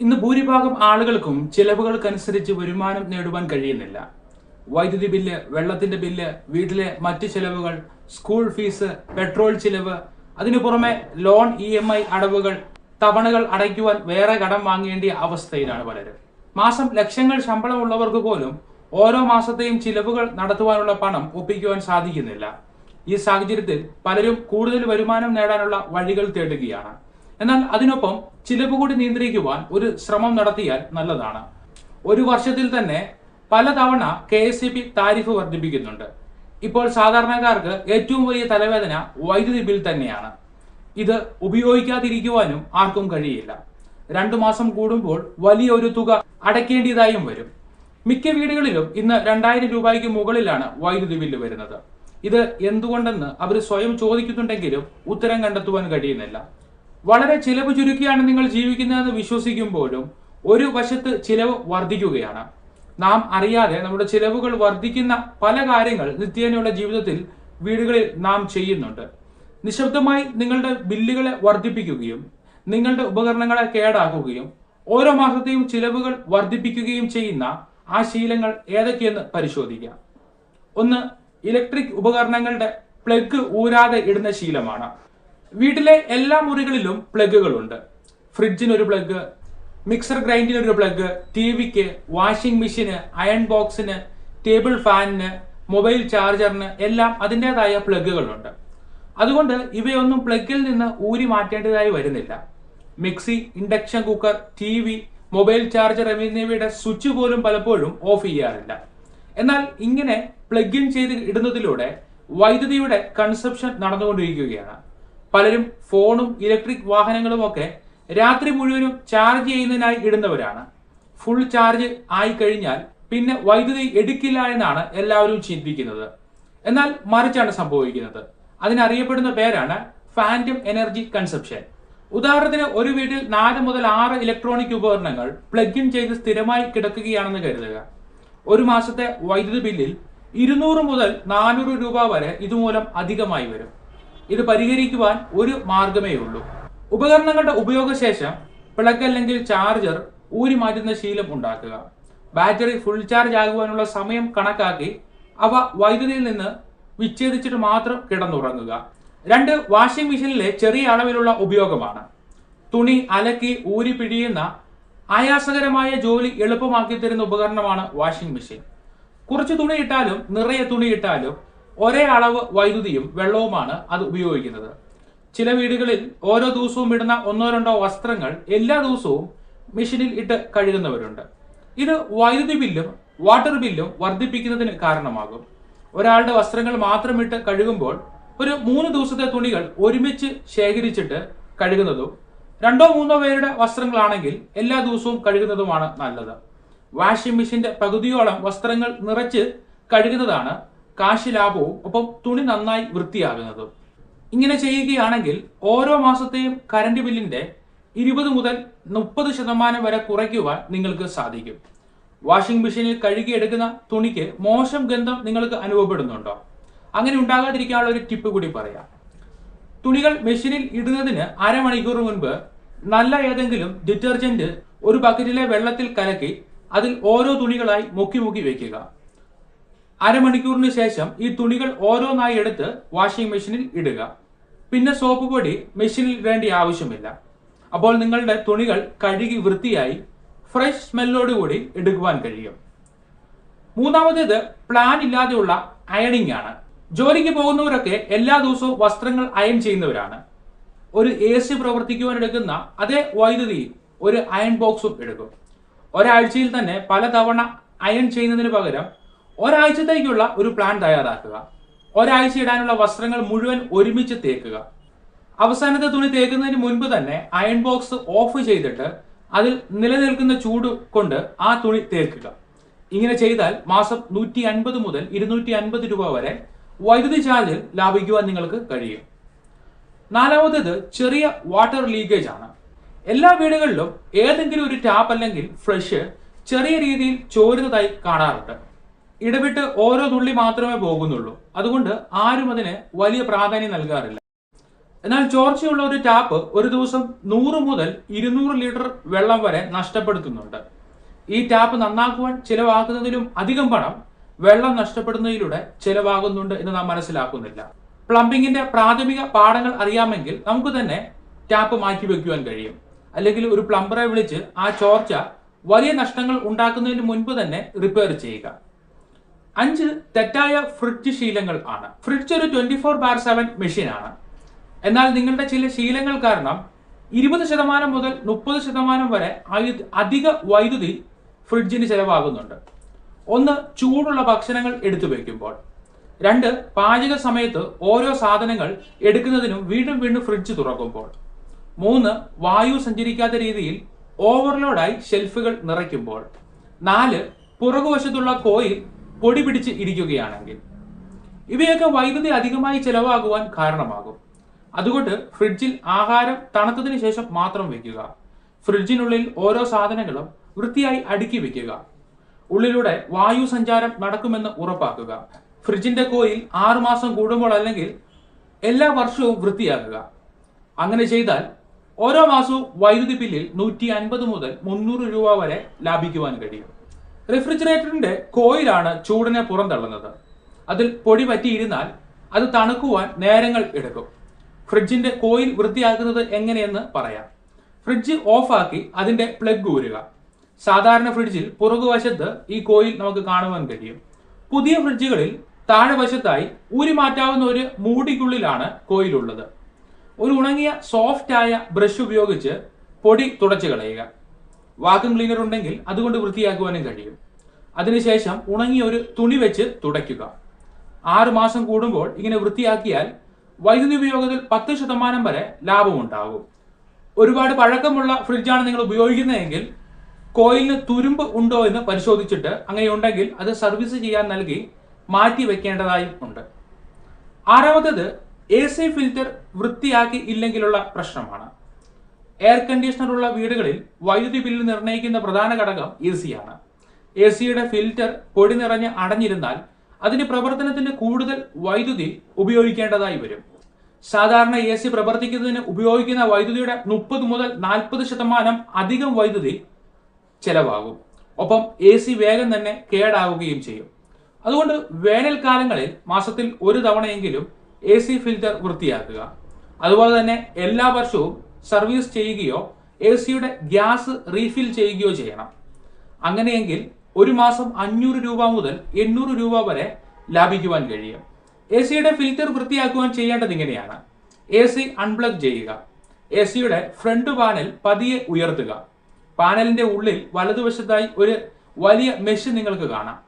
ഇന്ന് ഭൂരിഭാഗം ആളുകൾക്കും ചിലവുകൾക്കനുസരിച്ച് വരുമാനം നേടുവാൻ കഴിയുന്നില്ല. വൈദ്യുതി ബില്ല് വെള്ളത്തിന്റെ ബില്ല് വീട്ടിലെ മറ്റ് ചിലവുകൾ സ്കൂൾ ഫീസ് പെട്രോൾ ചിലവ് അതിനു പുറമെ ലോൺ ഇ എം ഐ അടവുകൾ തവണകൾ അടയ്ക്കുവാൻ വേറെ കടം വാങ്ങേണ്ടിയ അവസ്ഥയിലാണ് പലരും. മാസം ലക്ഷങ്ങൾ ശമ്പളമുള്ളവർക്ക് പോലും ഓരോ മാസത്തെയും ചിലവുകൾ നടത്തുവാനുള്ള പണം ഒപ്പിക്കുവാൻ സാധിക്കുന്നില്ല. ഈ സാഹചര്യത്തിൽ പലരും കൂടുതൽ വരുമാനം നേടാനുള്ള വഴികൾ തേടുകയാണ്. എന്നാൽ അതിനൊപ്പം ചിലവ് കൂടി നിയന്ത്രിക്കുവാൻ ഒരു ശ്രമം നടത്തിയാൽ നല്ലതാണ്. ഒരു വർഷത്തിൽ തന്നെ പലതവണ കെ എസ് ബി താരിഫ് വർദ്ധിപ്പിക്കുന്നുണ്ട്. ഇപ്പോൾ സാധാരണക്കാർക്ക് ഏറ്റവും വലിയ തലവേദന വൈദ്യുതി ബിൽ തന്നെയാണ്. ഇത് ഉപയോഗിക്കാതിരിക്കുവാനും ആർക്കും കഴിയില്ല. രണ്ടു മാസം കൂടുമ്പോൾ വലിയ ഒരു തുക അടയ്ക്കേണ്ടതായും വരും. മിക്ക വീടുകളിലും ഇന്ന് രണ്ടായിരം രൂപയ്ക്ക് മുകളിലാണ് വൈദ്യുതി ബില്ല് വരുന്നത്. ഇത് എന്തുകൊണ്ടെന്ന് അവർ സ്വയം ചോദിക്കുന്നുണ്ടെങ്കിലും ഉത്തരം കണ്ടെത്തുവാൻ കഴിയുന്നില്ല. വളരെ ചിലവ് ചുരുക്കിയാണ് നിങ്ങൾ ജീവിക്കുന്നതെന്ന് വിശ്വസിക്കുമ്പോഴും ഒരു വശത്ത് ചിലവ് വർദ്ധിക്കുകയാണ്. നാം അറിയാതെ നമ്മുടെ ചിലവുകൾ വർദ്ധിക്കുന്ന പല കാര്യങ്ങൾ നിത്യേനയുള്ള ജീവിതത്തിൽ വീടുകളിൽ നാം ചെയ്യുന്നുണ്ട്. നിശബ്ദമായി നിങ്ങളുടെ ബില്ലുകളെ വർദ്ധിപ്പിക്കുകയും നിങ്ങളുടെ ഉപകരണങ്ങളെ കേടാക്കുകയും ഓരോ മാസത്തെയും ചിലവുകൾ വർദ്ധിപ്പിക്കുകയും ചെയ്യുന്ന ആ ശീലങ്ങൾ ഏതൊക്കെയെന്ന് പരിശോധിക്കാം. ഒന്ന് ഇലക്ട്രിക് ഉപകരണങ്ങളുടെ പ്ലഗ് ഊരാതെ ഇടുന്ന ശീലമാണ്. വീട്ടിലെ എല്ലാ മുറികളിലും പ്ലഗുകളുണ്ട്. ഫ്രിഡ്ജിന് ഒരു പ്ലഗ് മിക്സർ ഗ്രൈൻഡിന് ഒരു പ്ലഗ് ടി വിക്ക് വാഷിംഗ് മെഷീന് അയൺ ബോക്സിന് ടേബിൾ ഫാനിന് മൊബൈൽ ചാർജറിന് എല്ലാം അതിന്റെതായ പ്ലഗുകളുണ്ട്. അതുകൊണ്ട് ഇവയൊന്നും പ്ലഗിൽ നിന്ന് ഊരി മാറ്റേണ്ടതായി വരുന്നില്ല. Mixie induction cooker T V mobile charger എന്നിവയുടെ സ്വിച്ച് പോലും പലപ്പോഴും ഓഫ് ചെയ്യാറില്ല. എന്നാൽ ഇങ്ങനെ പ്ലഗ് ഇൻ ചെയ്ത് ഇടുന്നതിലൂടെ വൈദ്യുതിയുടെ കൺസപ്ഷൻ നടന്നുകൊണ്ടിരിക്കുകയാണ്. പലരും ഫോണും ഇലക്ട്രിക് വാഹനങ്ങളും ഒക്കെ രാത്രി മുഴുവനും ചാർജ് ചെയ്യുന്നതിനായി ഇടുന്നവരാണ്. ഫുൾ ചാർജ് ആയി കഴിഞ്ഞാൽ പിന്നെ വൈദ്യുതി എടുക്കില്ല എന്നാണ് എല്ലാവരും ചിന്തിക്കുന്നത്. എന്നാൽ മറിച്ചാണ് സംഭവിക്കുന്നത്. അതിനറിയപ്പെടുന്ന പേരാണ് ഫാന്റം എനർജി കൺസപ്ഷൻ ഉദാഹരണത്തിന് ഒരു വീട്ടിൽ നാല് മുതൽ ആറ് ഇലക്ട്രോണിക് ഉപകരണങ്ങൾ പ്ലഗ് ഇൻ ചെയ്ത് സ്ഥിരമായി കിടക്കുകയാണെന്ന് കരുതുക. ഒരു മാസത്തെ വൈദ്യുതി ബില്ലിൽ ഇരുന്നൂറ് മുതൽ നാനൂറ് രൂപ വരെ ഇതുമൂലം അധികമായി വരും. ഇത് പരിഹരിക്കുവാൻ ഒരു മാർഗമേ ഉള്ളൂ. ഉപകരണങ്ങളുടെ ഉപയോഗശേഷം പ്ലഗ് അല്ലെങ്കിൽ ചാർജർ ഊരി മാറ്റുന്ന ശീലം ഉണ്ടാക്കുക. ബാറ്ററി ഫുൾ ചാർജ് ആകുവാനുള്ള സമയം കണക്കാക്കി അവ വൈദ്യുതിയിൽ നിന്ന് വിച്ഛേദിച്ചിട്ട് മാത്രം കിടന്നുറങ്ങുക. രണ്ട് വാഷിംഗ് മെഷീനിലെ ചെറിയ അളവിലുള്ള ഉപയോഗമാണ്. തുണി അലക്കി ഊരി പിഴിയുന്ന ആയാസകരമായ ജോലി എളുപ്പമാക്കി തരുന്ന ഉപകരണമാണ് വാഷിംഗ് മെഷീൻ കുറച്ച് തുണി ഇട്ടാലും നിറയെ തുണി ഇട്ടാലും ഒരേ അളവ് വൈദ്യുതിയും വെള്ളവുമാണ് അത് ഉപയോഗിക്കുന്നത്. ചില വീടുകളിൽ ഓരോ ദിവസവും ഇടുന്ന ഒന്നോ രണ്ടോ വസ്ത്രങ്ങൾ എല്ലാ ദിവസവും മെഷീനിൽ ഇട്ട് കഴുകുന്നവരുണ്ട്. ഇത് വൈദ്യുതി ബില്ലും വാട്ടർ ബില്ലും വർദ്ധിപ്പിക്കുന്നതിന് കാരണമാകും. ഒരാളുടെ വസ്ത്രങ്ങൾ മാത്രം ഇട്ട് കഴുകുമ്പോൾ ഒരു മൂന്ന് ദിവസത്തെ തുണികൾ ഒരുമിച്ച് ശേഖരിച്ചിട്ട് കഴുകുന്നതും രണ്ടോ മൂന്നോ പേരുടെ വസ്ത്രങ്ങളാണെങ്കിൽ എല്ലാ ദിവസവും കഴുകുന്നതുമാണ് നല്ലത്. വാഷിംഗ് മെഷീന്റെ പകുതിയോളം വസ്ത്രങ്ങൾ നിറച്ച് കഴുകുന്നതാണ് കാശ് ലാഭവും ഒപ്പം തുണി നന്നായി വൃത്തിയാകുന്നത്. ഇങ്ങനെ ചെയ്യുകയാണെങ്കിൽ ഓരോ മാസത്തെയും കറണ്ട് ബില്ലിന്റെ ഇരുപത് മുതൽ മുപ്പത് ശതമാനം വരെ കുറയ്ക്കുവാൻ നിങ്ങൾക്ക് സാധിക്കും. വാഷിംഗ് മെഷീനിൽ കഴുകിയെടുക്കുന്ന തുണിക്ക് മോശം ഗന്ധം നിങ്ങൾക്ക് അനുഭവപ്പെടുന്നുണ്ടോ? അങ്ങനെ ഉണ്ടാകാതിരിക്കാനുള്ള ഒരു ടിപ്പ് കൂടി പറയാം. തുണികൾ മെഷീനിൽ ഇടുന്നതിന് അരമണിക്കൂർ മുൻപ് നല്ല ഏതെങ്കിലും ഡിറ്റർജന്റ് ഒരു ബക്കറ്റിലെ വെള്ളത്തിൽ കലക്കി അതിൽ ഓരോ തുണികളായി മുക്കി മുക്കി വെക്കുക. അരമണിക്കൂറിന് ശേഷം ഈ തുണികൾ ഓരോന്നായി എടുത്ത് വാഷിംഗ് മെഷീനിൽ ഇടുക. പിന്നെ സോപ്പ് പൊടി മെഷീനിൽ വേണ്ടി ആവശ്യമില്ല. അപ്പോൾ നിങ്ങളുടെ തുണികൾ കഴുകി വൃത്തിയായി ഫ്രഷ് സ്മെല്ലോടുകൂടി എടുക്കുവാൻ കഴിയും. മൂന്നാമത്തേത് പ്ലാൻ ഇല്ലാതെയുള്ള അയണിംഗ് ആണ്. ജോലിക്ക് പോകുന്നവരൊക്കെ എല്ലാ ദിവസവും വസ്ത്രങ്ങൾ അയൺ ചെയ്യുന്നവരാണ്. ഒരു എ സി പ്രവർത്തിക്കുവാൻ എടുക്കുന്ന അതേ വൈദ്യുതി ഒരു അയൺ ബോക്സും എടുക്കും. ഒരാഴ്ചയിൽ തന്നെ പലതവണ അയൺ ചെയ്യുന്നതിന് പകരം ഒരാഴ്ചത്തേക്കുള്ള ഒരു പ്ലാൻ തയ്യാറാക്കുക. ഒരാഴ്ച ഇടാനുള്ള വസ്ത്രങ്ങൾ മുഴുവൻ ഒരുമിച്ച് തേക്കുക. അവസാനത്തെ തുണി തേക്കുന്നതിന് മുൻപ് തന്നെ അയൺ ബോക്സ് ഓഫ് ചെയ്തിട്ട് അതിൽ നിലനിൽക്കുന്ന ചൂട് കൊണ്ട് ആ തുണി തേക്കുക. ഇങ്ങനെ ചെയ്താൽ മാസം നൂറ്റി അൻപത് മുതൽ ഇരുന്നൂറ്റി അൻപത് രൂപ വരെ വൈദ്യുതി ചാർജിൽ ലാഭിക്കുവാൻ നിങ്ങൾക്ക് കഴിയും. നാലാമത്തേത് ചെറിയ വാട്ടർ ലീക്കേജ് ആണ്. എല്ലാ വീടുകളിലും ഏതെങ്കിലും ഒരു ടാപ്പ് അല്ലെങ്കിൽ ഫ്ലഷ് ചെറിയ രീതിയിൽ ചോരുന്നതായി കാണാറുണ്ട്. ഇടവിട്ട് ഓരോ തുള്ളി മാത്രമേ പോകുന്നുള്ളൂ. അതുകൊണ്ട് ആരും അതിന് വലിയ പ്രാധാന്യം നൽകാറില്ല. എന്നാൽ ചോർച്ചയുള്ള ഒരു ടാപ്പ് ഒരു ദിവസം നൂറ് മുതൽ ഇരുന്നൂറ് ലിറ്റർ വെള്ളം വരെ നഷ്ടപ്പെടുത്തുന്നുണ്ട്. ഈ ടാപ്പ് നന്നാക്കുവാൻ ചിലവാക്കുന്നതിലും അധികം പണം വെള്ളം നഷ്ടപ്പെടുന്നതിലൂടെ ചിലവാകുന്നുണ്ട് എന്ന് നാം മനസ്സിലാക്കുന്നില്ല. പ്ലംബിങ്ങിന്റെ പ്രാഥമിക പാഠങ്ങൾ അറിയാമെങ്കിൽ നമുക്ക് തന്നെ ടാപ്പ് മാറ്റി വെക്കുവാൻ കഴിയും. അല്ലെങ്കിൽ ഒരു പ്ലംബറെ വിളിച്ച് ആ ചോർച്ച വലിയ നഷ്ടങ്ങൾ ഉണ്ടാക്കുന്നതിന് മുൻപ് തന്നെ റിപ്പയർ ചെയ്യുക. അഞ്ച് തെറ്റായ ഫ്രിഡ്ജ് ശീലങ്ങൾ ആണ്. ഫ്രിഡ്ജ് ഒരു ട്വന്റി ഫോർ ബാർ സെവൻ മെഷീനാണ് എന്നാൽ നിങ്ങളുടെ ചില ശീലങ്ങൾ കാരണം ഇരുപത് ശതമാനം മുതൽ മുപ്പത് ശതമാനം വരെ അധിക വൈദ്യുതി ഫ്രിഡ്ജിന് ചെലവാകുന്നുണ്ട്. ഒന്ന് ചൂടുള്ള ഭക്ഷണങ്ങൾ എടുത്തു വയ്ക്കുമ്പോൾ. രണ്ട് പാചക സമയത്ത് ഓരോ സാധനങ്ങൾ എടുക്കുന്നതിനും വീണ്ടും വീണ്ടും ഫ്രിഡ്ജ് തുറക്കുമ്പോൾ. മൂന്ന് വായു സഞ്ചരിക്കാത്ത രീതിയിൽ ഓവർലോഡായി ഷെൽഫുകൾ നിറയ്ക്കുമ്പോൾ. നാല് പുറകുവശത്തുള്ള കോയിൽ പൊടി പിടിച്ച് ഇരിക്കുകയാണെങ്കിൽ ഇവയൊക്കെ വൈദ്യുതി അധികമായി ചെലവാകുവാൻ കാരണമാകും. അതുകൊണ്ട് ഫ്രിഡ്ജിൽ ആഹാരം തണുത്തതിന് ശേഷം മാത്രം വെക്കുക. ഫ്രിഡ്ജിനുള്ളിൽ ഓരോ സാധനങ്ങളും വൃത്തിയായി അടുക്കി വെക്കുക. ഉള്ളിലൂടെ വായു സഞ്ചാരം നടക്കുമെന്ന് ഉറപ്പാക്കുക. ഫ്രിഡ്ജിന്റെ കോയിൽ ആറുമാസം കൂടുമ്പോൾ അല്ലെങ്കിൽ എല്ലാ വർഷവും വൃത്തിയാക്കുക. അങ്ങനെ ചെയ്താൽ ഓരോ മാസവും വൈദ്യുതി ബില്ലിൽ നൂറ്റി അൻപത് മുതൽ മുന്നൂറ് രൂപ വരെ ലാഭിക്കുവാൻ കഴിയും. റെഫ്രിജറേറ്ററിന്റെ കോയിലാണ് ചൂടിനെ പുറന്തള്ളുന്നത്. അതിൽ പൊടി പറ്റിയിരുന്നാൽ അത് തണുക്കുവാൻ നേരങ്ങൾ എടുക്കും. ഫ്രിഡ്ജിന്റെ കോയിൽ വൃത്തിയാക്കുന്നത് എങ്ങനെയെന്ന് പറയാം. ഫ്രിഡ്ജ് ഓഫാക്കി അതിന്റെ പ്ലഗ് ഊരുക. സാധാരണ ഫ്രിഡ്ജിൽ പുറകുവശത്ത് ഈ കോയിൽ നമുക്ക് കാണുവാൻ കഴിയും. പുതിയ ഫ്രിഡ്ജുകളിൽ താഴെ വശത്തായി ഊരി മാറ്റാവുന്ന ഒരു മൂടിക്കുള്ളിലാണ് കോയിൽ ഉള്ളത്. ഒരു ഉണങ്ങിയ സോഫ്റ്റായ ബ്രഷ് ഉപയോഗിച്ച് പൊടി തുടച്ചു കളയുക. വാക്യൂം ക്ലീനർ ഉണ്ടെങ്കിൽ അതുകൊണ്ട് വൃത്തിയാക്കുവാനും കഴിയും. അതിനുശേഷം ഉണങ്ങിയ ഒരു തുണി വെച്ച് തുടയ്ക്കുക. ആറ് മാസം കൂടുമ്പോൾ ഇങ്ങനെ വൃത്തിയാക്കിയാൽ വൈദ്യുതി ഉപയോഗത്തിൽ പത്ത് ശതമാനം വരെ ലാഭമുണ്ടാകും ഒരുപാട് പഴക്കമുള്ള ഫ്രിഡ്ജാണ് നിങ്ങൾ ഉപയോഗിക്കുന്നതെങ്കിൽ കോയിലിന് തുരുമ്പ് ഉണ്ടോ എന്ന് പരിശോധിച്ചിട്ട് അങ്ങനെ ഉണ്ടെങ്കിൽ അത് സർവീസ് ചെയ്യാൻ നൽകി മാറ്റി വെക്കേണ്ടതായും ഉണ്ട്. ആറാമത്തത് എ സി ഫിൽറ്റർ വൃത്തിയാക്കി ഇല്ലെങ്കിലുള്ള പ്രശ്നമാണ്. എയർ കണ്ടീഷണർ ഉള്ള വീടുകളിൽ വൈദ്യുതി ബില്ല് നിർണയിക്കുന്ന പ്രധാന ഘടകം എ സിയാണ് എ സിയുടെ ഫിൽറ്റർ പൊടി നിറഞ്ഞ് അടഞ്ഞിരുന്നാൽ അതിന്റെ പ്രവർത്തനത്തിന് കൂടുതൽ വൈദ്യുതി ഉപയോഗിക്കേണ്ടതായി വരും. സാധാരണ എ സി പ്രവർത്തിക്കുന്നതിന് ഉപയോഗിക്കുന്ന വൈദ്യുതിയുടെ മുപ്പത് മുതൽ നാൽപ്പത് ശതമാനം അധികം വൈദ്യുതി ചെലവാകും. ഒപ്പം എ സി വേഗം തന്നെ കേടാവുകയും ചെയ്യും. അതുകൊണ്ട് വേനൽക്കാലങ്ങളിൽ മാസത്തിൽ ഒരു തവണയെങ്കിലും എ സി ഫിൽറ്റർ വൃത്തിയാക്കുക. അതുപോലെ തന്നെ എല്ലാ വർഷവും സർവീസ് ചെയ്യുകയോ എ സിയുടെ ഗ്യാസ് റീഫിൽ ചെയ്യുകയോ ചെയ്യണം. അങ്ങനെയെങ്കിൽ ഒരു മാസം അഞ്ഞൂറ് രൂപ മുതൽ എണ്ണൂറ് രൂപ വരെ ലാഭിക്കുവാൻ കഴിയും. എ സിയുടെ ഫിൽറ്റർ വൃത്തിയാക്കുവാൻ ചെയ്യേണ്ടത് ഇങ്ങനെയാണ്. എ സി അൺപ്ലഗ് ചെയ്യുക. എ സിയുടെ ഫ്രണ്ട് പാനൽ പതിയെ ഉയർത്തുക. പാനലിന്റെ ഉള്ളിൽ വലതുവശത്തായി ഒരു വലിയ മെഷ് നിങ്ങൾക്ക് കാണാം.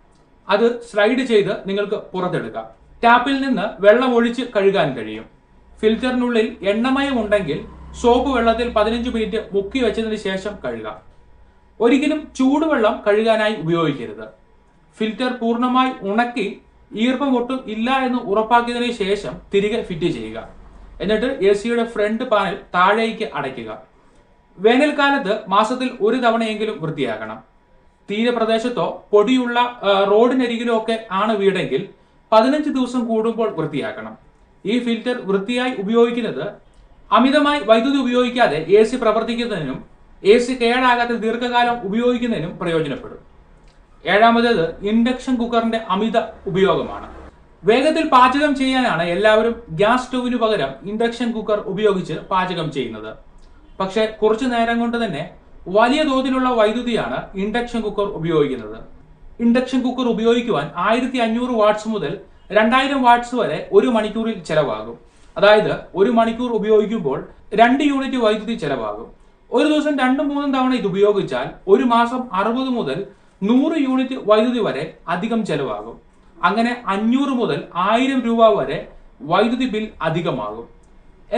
അത് സ്ലൈഡ് ചെയ്ത് നിങ്ങൾക്ക് പുറത്തെടുക്കാം. ടാപ്പിൽ നിന്ന് വെള്ളം ഒഴിച്ച് കഴുകാൻ കഴിയും. ഫിൽറ്ററിനുള്ളിൽ എണ്ണമയം ഉണ്ടെങ്കിൽ സോപ്പ് വെള്ളത്തിൽ പതിനഞ്ച് മിനിറ്റ് മുക്കി വെച്ചതിന് ശേഷം കഴുകാം. ഒരിക്കലും ചൂടുവെള്ളം കഴുകാനായി ഉപയോഗിക്കരുത്. ഫിൽറ്റർ പൂർണമായി ഉണക്കി ഈർപ്പം ഒട്ടും ഇല്ല എന്ന് ഉറപ്പാക്കിയതിന് ശേഷം തിരികെ ഫിറ്റ് ചെയ്യുക. എന്നിട്ട് എ സിയുടെ ഫ്രണ്ട് പാനൽ താഴേക്ക് അടയ്ക്കുക. വേനൽക്കാലത്ത് മാസത്തിൽ ഒരു തവണയെങ്കിലും വൃത്തിയാക്കണം. തീരപ്രദേശത്തോ പൊടിയുള്ള റോഡിനരികിലോ ഒക്കെ ആണ് വീടെങ്കിൽ പതിനഞ്ച് ദിവസം കൂടുമ്പോൾ വൃത്തിയാക്കണം. ഈ ഫിൽറ്റർ വൃത്തിയായി ഉപയോഗിക്കുന്നത് അമിതമായി വൈദ്യുതി ഉപയോഗിക്കാതെ എ സി പ്രവർത്തിക്കുന്നതിനും എ സി കേടാകാത്ത ദീർഘകാലം ഉപയോഗിക്കുന്നതിനും പ്രയോജനപ്പെടും. ഏഴാമത്തേത് ഇൻഡക്ഷൻ കുക്കറിന്റെ അമിത ഉപയോഗമാണ്. വേഗത്തിൽ പാചകം ചെയ്യാനാണ് എല്ലാവരും ഗ്യാസ് സ്റ്റൗവിനു പകരം ഇൻഡക്ഷൻ കുക്കർ ഉപയോഗിച്ച് പാചകം ചെയ്യുന്നത്. പക്ഷേ കുറച്ചു നേരം കൊണ്ട് തന്നെ വലിയ തോതിലുള്ള വൈദ്യുതിയാണ് ഇൻഡക്ഷൻ കുക്കർ ഉപയോഗിക്കുന്നത്. ഇൻഡക്ഷൻ കുക്കർ ഉപയോഗിക്കുവാൻ ആയിരത്തി അഞ്ഞൂറ് വാട്ട്സ് മുതൽ രണ്ടായിരം വാട്ട്സ് വരെ ഒരു മണിക്കൂറിൽ ചെലവാകും. അതായത് ഒരു മണിക്കൂർ ഉപയോഗിക്കുമ്പോൾ രണ്ട് യൂണിറ്റ് വൈദ്യുതി ചെലവാകും. ഒരു ദിവസം രണ്ടും മൂന്നും തവണ ഇത് ഉപയോഗിച്ചാൽ ഒരു മാസം അറുപത് മുതൽ നൂറ് യൂണിറ്റ് വൈദ്യുതി വരെ അധികം ചെലവാകും. അങ്ങനെ അഞ്ഞൂറ് മുതൽ ആയിരം രൂപ വരെ വൈദ്യുതി ബിൽ അധികമാകും.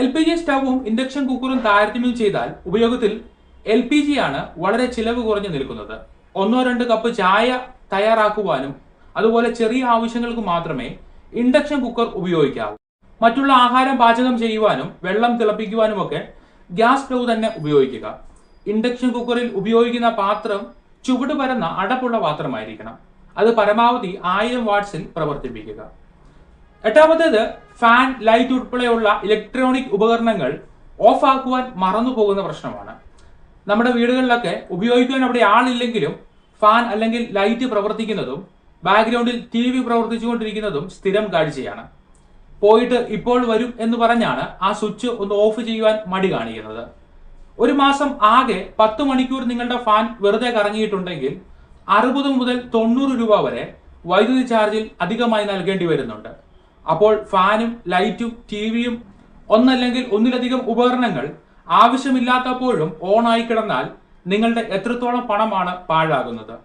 എൽ പി ജി സ്റ്റവും ഇൻഡക്ഷൻ കുക്കറും താരതമ്യം ചെയ്താൽ ഉപയോഗത്തിൽ എൽ പി ജി ആണ് വളരെ ചിലവ് കുറഞ്ഞു നിൽക്കുന്നത്. ഒന്നോ രണ്ട് കപ്പ് ചായ തയ്യാറാക്കുവാനും അതുപോലെ ചെറിയ ആവശ്യങ്ങൾക്ക് മാത്രമേ ഇൻഡക്ഷൻ കുക്കർ ഉപയോഗിക്കാവൂ. മറ്റുള്ള ആഹാരം പാചകം ചെയ്യുവാനും വെള്ളം തിളപ്പിക്കുവാനും ഒക്കെ ഗ്യാസ് സ്റ്റൗ തന്നെ ഉപയോഗിക്കുക. ഇൻഡക്ഷൻ കുക്കറിൽ ഉപയോഗിക്കുന്ന പാത്രം ചുവട് പരന്ന അടപ്പുള്ള പാത്രമായിരിക്കണം. അത് പരമാവധി ആയിരം വാട്ട്സിൽ പ്രവർത്തിപ്പിക്കുക. എട്ടാമത്തേത് ഫാൻ ലൈറ്റ് ഉൾപ്പെടെയുള്ള ഇലക്ട്രോണിക് ഉപകരണങ്ങൾ ഓഫ് ആക്കുവാൻ മറന്നു പോകുന്ന പ്രശ്നമാണ്. നമ്മുടെ വീടുകളിലൊക്കെ ഉപയോഗിക്കുവാൻ അവിടെ ആളില്ലെങ്കിലും ഫാൻ അല്ലെങ്കിൽ ലൈറ്റ് പ്രവർത്തിക്കുന്നതും ബാക്ക്ഗ്രൗണ്ടിൽ ടി വി പ്രവർത്തിച്ചുകൊണ്ടിരിക്കുന്നതും സ്ഥിരം കാഴ്ചയാണ്. പോയിട്ട് ഇപ്പോൾ വരും എന്ന് പറഞ്ഞാണ് ആ സ്വിച്ച് ഒന്ന് ഓഫ് ചെയ്യുവാൻ മടി കാണിക്കുന്നത്. ഒരു മാസം ആകെ പത്ത് മണിക്കൂർ നിങ്ങളുടെ ഫാൻ വെറുതെ കറങ്ങിയിട്ടുണ്ടെങ്കിൽ അറുപത് മുതൽ തൊണ്ണൂറ് രൂപ വരെ വൈദ്യുതി ചാർജിൽ അധികമായി നൽകേണ്ടി വരുന്നുണ്ട്. അപ്പോൾ ഫാനും ലൈറ്റും ടി വിയും ഒന്നല്ലെങ്കിൽ ഒന്നിലധികം ഉപകരണങ്ങൾ ആവശ്യമില്ലാത്തപ്പോഴും ഓൺ ആയി കിടന്നാൽ നിങ്ങളുടെ എത്രത്തോളം പണമാണ് പാഴാകുന്നത്?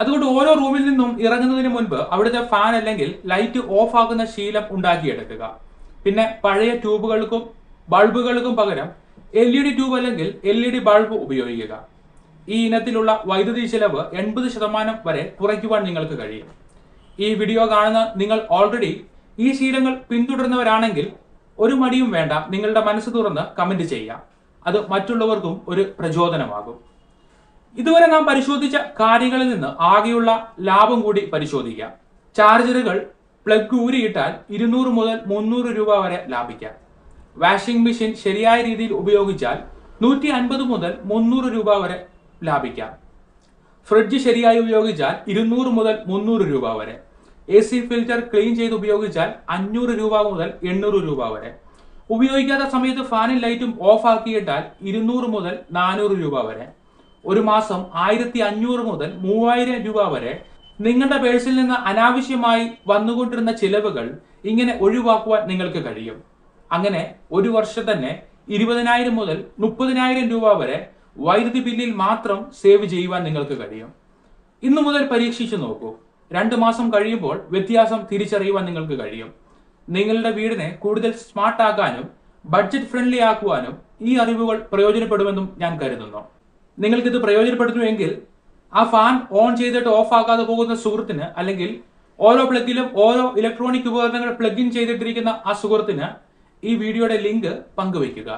അതുകൊണ്ട് ഓരോ റൂമിൽ നിന്നും ഇറങ്ങുന്നതിന് മുൻപ് അവിടുത്തെ ഫാൻ അല്ലെങ്കിൽ ലൈറ്റ് ഓഫ് ആകുന്ന ശീലം ഉണ്ടാക്കിയെടുക്കുക. പിന്നെ പഴയ ട്യൂബുകൾക്കും ബൾബുകൾക്കും പകരം എൽ ഇ ഡി ട്യൂബ് അല്ലെങ്കിൽ എൽ ഇ ഡി ബൾബ് ഉപയോഗിക്കുക. ഈ ഇനത്തിലുള്ള വൈദ്യുതി ചെലവ് എൺപത് ശതമാനം വരെ കുറയ്ക്കുവാൻ നിങ്ങൾക്ക് കഴിയും. ഈ വീഡിയോ കാണുന്ന നിങ്ങൾ ഓൾറെഡി ഈ ശീലങ്ങൾ പിന്തുടരുന്നവരാണെങ്കിൽ ഒരു മടിയും വേണ്ട നിങ്ങളുടെ മനസ്സ് തുറന്ന് കമന്റ് ചെയ്യാം. അത് മറ്റുള്ളവർക്കും ഒരു പ്രചോദനമാകും. ഇതുവരെ നാം പരിശോധിച്ച കാര്യങ്ങളിൽ നിന്ന് ആകെയുള്ള ലാഭം കൂടി പരിശോധിക്കാം. ചാർജറുകൾ പ്ലഗ് ഊരിയിട്ടാൽ ഇരുന്നൂറ് മുതൽ മുന്നൂറ് രൂപ വരെ ലാഭിക്കാം. വാഷിംഗ് മെഷീൻ ശരിയായ രീതിയിൽ ഉപയോഗിച്ചാൽ നൂറ്റി അൻപത് മുതൽ മുന്നൂറ് രൂപ വരെ ലാഭിക്കാം. ഫ്രിഡ്ജ് ശരിയായി ഉപയോഗിച്ചാൽ ഇരുന്നൂറ് മുതൽ മുന്നൂറ് രൂപ വരെ. എ സി ഫിൽറ്റർ ക്ലീൻ ചെയ്ത് ഉപയോഗിച്ചാൽ അഞ്ഞൂറ് രൂപ മുതൽ എണ്ണൂറ് രൂപ വരെ. ഉപയോഗിക്കാത്ത സമയത്ത് ഫാനും ലൈറ്റും ഓഫ് ആക്കിയിട്ടാൽ ഇരുന്നൂറ് മുതൽ നാനൂറ് രൂപ വരെ. ഒരു മാസം ആയിരത്തി അഞ്ഞൂറ് മുതൽ മൂവായിരം രൂപ വരെ നിങ്ങളുടെ പേഴ്സിൽ നിന്ന് അനാവശ്യമായി വന്നുകൊണ്ടിരുന്ന ചിലവുകൾ ഇങ്ങനെ ഒഴിവാക്കുവാൻ നിങ്ങൾക്ക് കഴിയും. അങ്ങനെ ഒരു വർഷം തന്നെ ഇരുപതിനായിരം മുതൽ മുപ്പതിനായിരം രൂപ വരെ വൈദ്യുതി ബില്ലിൽ മാത്രം സേവ് ചെയ്യുവാൻ നിങ്ങൾക്ക് കഴിയും. ഇന്നു മുതൽ പരീക്ഷിച്ചു നോക്കൂ. രണ്ട് മാസം കഴിയുമ്പോൾ വ്യത്യാസം തിരിച്ചറിയുവാൻ നിങ്ങൾക്ക് കഴിയും. നിങ്ങളുടെ വീടിനെ കൂടുതൽ സ്മാർട്ട് ആക്കാനും ബഡ്ജറ്റ് ഫ്രണ്ട്ലി ആക്കുവാനും ഈ അറിവുകൾ പ്രയോജനപ്പെടുമെന്നും ഞാൻ കരുതുന്നു. നിങ്ങൾക്കിത് പ്രയോജനപ്പെടുന്നുവെങ്കിൽ ആ ഫാൻ ഓൺ ചെയ്തിട്ട് ഓഫ് ആക്കാതെ പോകുന്ന സുഹൃത്തിന് അല്ലെങ്കിൽ ഓരോ പ്ലഗിലും ഓരോ ഇലക്ട്രോണിക് ഉപകരണങ്ങൾ പ്ലഗ് ഇൻ ചെയ്തിട്ടിരിക്കുന്ന ആ സുഹൃത്തിന് ഈ വീഡിയോയുടെ ലിങ്ക് പങ്കുവയ്ക്കുക.